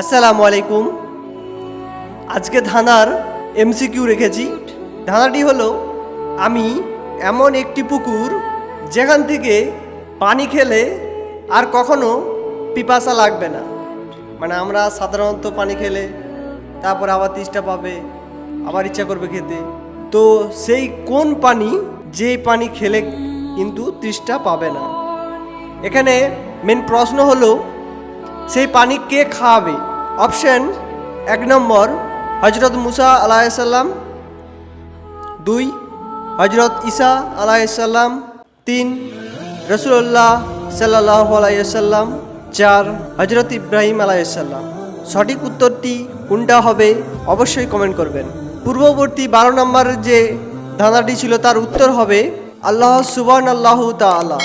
আসসালামু আলাইকুম। আজকে ধাঁধার এমসিকিউ রেখেছি। ধাঁধাটি হলো, আমি এমন একটি পুকুর যেখান থেকে পানি খেলে আর কখনো পিপাসা লাগবে না। মানে আমরা সাধারণত পানি খেলে, তারপর আবার তৃষ্ণা পাবে, আবার ইচ্ছা করবে খেতে। তো সেই কোন পানি, যে পানি খেলে কিন্তু তৃষ্ণা পাবে না। এখানে মেন প্রশ্ন হলো, সেই পানি কে খাওয়াবে? অপশন এক নম্বর হজরত মুসা আলাইসাল্লাম দুই হজরত ঈসা আলাইসাল্লাম তিন রসুল্লাহ সাল্লাহ আলাইসাল্লাম চার হজরত ইব্রাহিম আলাইসাল্লাম সঠিক উত্তরটি কোনটা হবে অবশ্যই কমেন্ট করবেন। পূর্ববর্তী বারো নম্বরের যে ধাঁধাটি ছিল তার উত্তর হবে আল্লাহ সুবান আল্লাহ তাআলা।